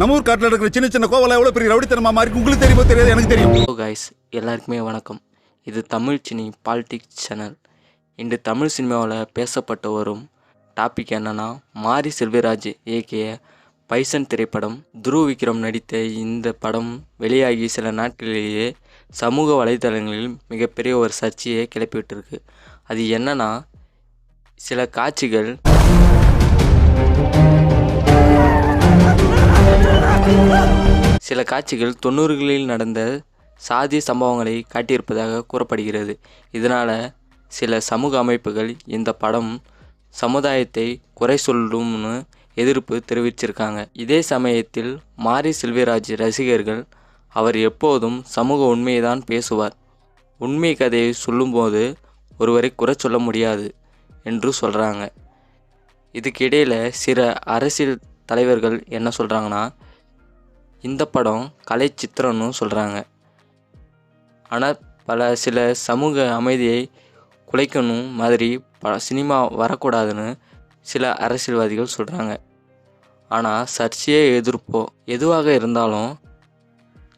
நம்ம ஊர் காட்டில் இருக்கிற சின்ன சின்ன கோவலை எவ்வளோ பெரிய ரவுடித்தனமா மாதிரி உங்களுக்கு தெரியுமோ தெரியாது எனக்கு தெரியும். ஹலோ கைஸ் எல்லாருக்குமே வணக்கம். இது தமிழ் சினி பாலிடிக்ஸ் சேனல் இன்று தமிழ் சினிமாவில் பேசப்பட்டு வரும் டாபிக் என்னன்னா மாரி செல்வராஜ் இயக்கிய பைசன் திரைப்படம். துருவ விக்ரம் நடித்த இந்த படம் வெளியாகி சில நாட்களிலேயே சமூக வலைதளங்களில் மிகப்பெரிய ஒரு சர்ச்சையை கிளப்பிவிட்டிருக்கு. அது என்னன்னா சில காட்சிகள் சில காட்சிகள் தொண்ணூறுகளில் நடந்த சாதி சம்பவங்களை காட்டியிருப்பதாக கூறப்படுகிறது. இதனால் சில சமூக அமைப்புகள் இந்த படம் சமுதாயத்தை குறை சொல்லும்னு எதிர்ப்பு தெரிவிச்சிருக்காங்க. இதே சமயத்தில் மாரி செல்வராஜ் ரசிகர்கள் அவர் எப்போதும் சமூக உண்மையை தான் பேசுவார். உண்மை கதையை சொல்லும்போது ஒருவரை குறை சொல்ல முடியாது என்று சொல்கிறாங்க இதுக்கிடையில் சில அரசியல் தலைவர்கள் என்ன சொல்கிறாங்கன்னா இந்த படம் கலை சித்திரம்னு சொல்கிறாங்க ஆனால் பல சில சமூக அமைதியை குலைக்கணும் மாதிரி ப சினிமா வரக்கூடாதுன்னு சில அரசியல்வாதிகள் சொல்கிறாங்க ஆனால் சர்ச்சையே எதிர்ப்போ எதுவாக இருந்தாலும்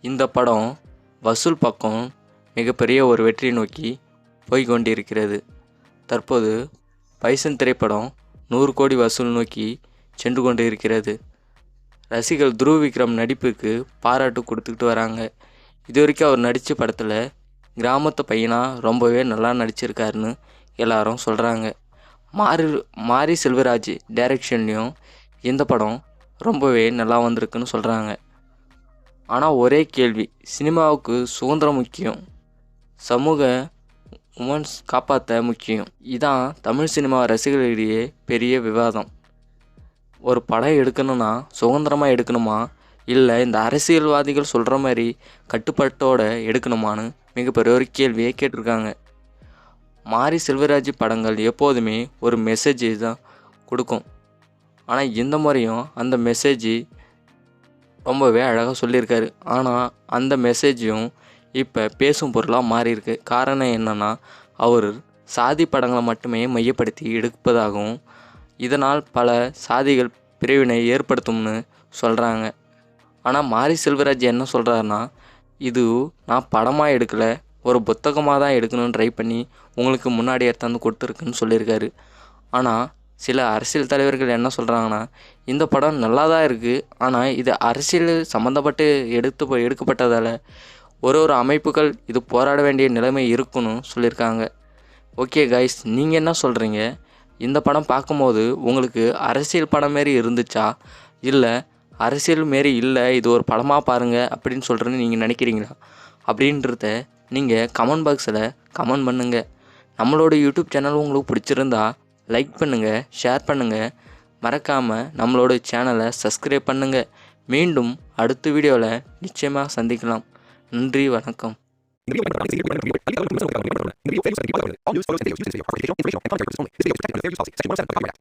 இந்த படம் வசூல் பக்கம் மிகப்பெரிய ஒரு வெற்றி நோக்கி போய் கொண்டிருக்கிறது தற்போது பைசன் திரைப்படம் நூறு கோடி வசூல் நோக்கி சென்று கொண்டு இருக்கிறது ரசிகர்கள் துருவ விக்ரம் நடிப்புக்கு பாராட்டு கொடுத்துக்கிட்டு வராங்க. இது வரைக்கும் அவர் நடித்த படத்தில் கிராமத்து பையனாக ரொம்பவே நல்லா நடிச்சிருக்காருன்னு எல்லாரும் சொல்கிறாங்க மாரி மாரி செல்வராஜ் டைரக்ஷன்லேயும் இந்த படம் ரொம்பவே நல்லா வந்திருக்குன்னு சொல்கிறாங்க ஆனால் ஒரே கேள்வி சினிமாவுக்கு சுதந்திரம் முக்கியம் சமூக உமன்ஸ் காப்பாற்ற முக்கியம். இதான் தமிழ் சினிமா ரசிகர்களிடையே பெரிய விவாதம். ஒரு படம் எடுக்கணும்னா சுதந்திரமாக எடுக்கணுமா? இல்லை இந்த அரசியல்வாதிகள் சொல்கிற மாதிரி கட்டுப்பாட்டோடு எடுக்கணுமான்னு மிகப்பெரிய ஒரு கேள்வியை கேட்டிருக்காங்க. மாரி செல்வராஜ் படங்கள் எப்போதுமே ஒரு மெசேஜ் தான் கொடுக்கும். ஆனால் இந்த முறையும் அந்த மெசேஜ் ரொம்பவே அழகாக சொல்லியிருக்காரு. ஆனால் அந்த மெசேஜும் இப்போ பேசும் பொருளாக மாறியிருக்கு. காரணம் என்னென்னா அவர் சாதி படங்களை மட்டுமே மையப்படுத்தி எடுப்பதாகவும் இதனால் பல சாதிகள் பிரிவினை ஏற்படுத்தும்னு சொல்கிறாங்க ஆனால் மாரி செல்வராஜ் என்ன சொல்கிறாருன்னா இது நான் படமாக எடுக்கலை ஒரு புத்தகமாக தான் எடுக்கணும்னு ட்ரை பண்ணி உங்களுக்கு முன்னாடி எடுத்தாந்து கொடுத்துருக்குன்னு சொல்லியிருக்காரு. ஆனால் சில அரசியல் தலைவர்கள் என்ன சொல்கிறாங்கன்னா இந்த படம் நல்லா தான் இருக்குது ஆனால் இது அரசியல் சம்மந்தப்பட்டு எடுத்து எடுக்கப்பட்டதால் ஒரு ஒரு அமைப்புகள் இது போராட வேண்டிய நிலைமை இருக்குன்னு சொல்லியிருக்காங்க. ஓகே கைஸ் நீங்கள் என்ன சொல்கிறீங்க இந்த படம் பார்க்கும்போது உங்களுக்கு அரசியல் படம் மாரி இருந்துச்சா? இல்லை அரசியல் மாரி இல்லை இது ஒரு படமாக பாருங்கள் அப்படின்னு சொல்கிறேன்னு நீங்கள் நினைக்கிறீங்களா? அப்படின்றத நீங்கள் கமெண்ட் பாக்ஸில் கமெண்ட் பண்ணுங்கள் நம்மளோட யூடியூப் சேனல் உங்களுக்கு பிடிச்சிருந்தா லைக் பண்ணுங்கள் ஷேர் பண்ணுங்கள் மறக்காமல் நம்மளோட சேனலை சப்ஸ்கிரைப் பண்ணுங்கள் மீண்டும் அடுத்த வீடியோவில் நிச்சயமாக சந்திக்கலாம். நன்றி வணக்கம். In the video, the video, the video, the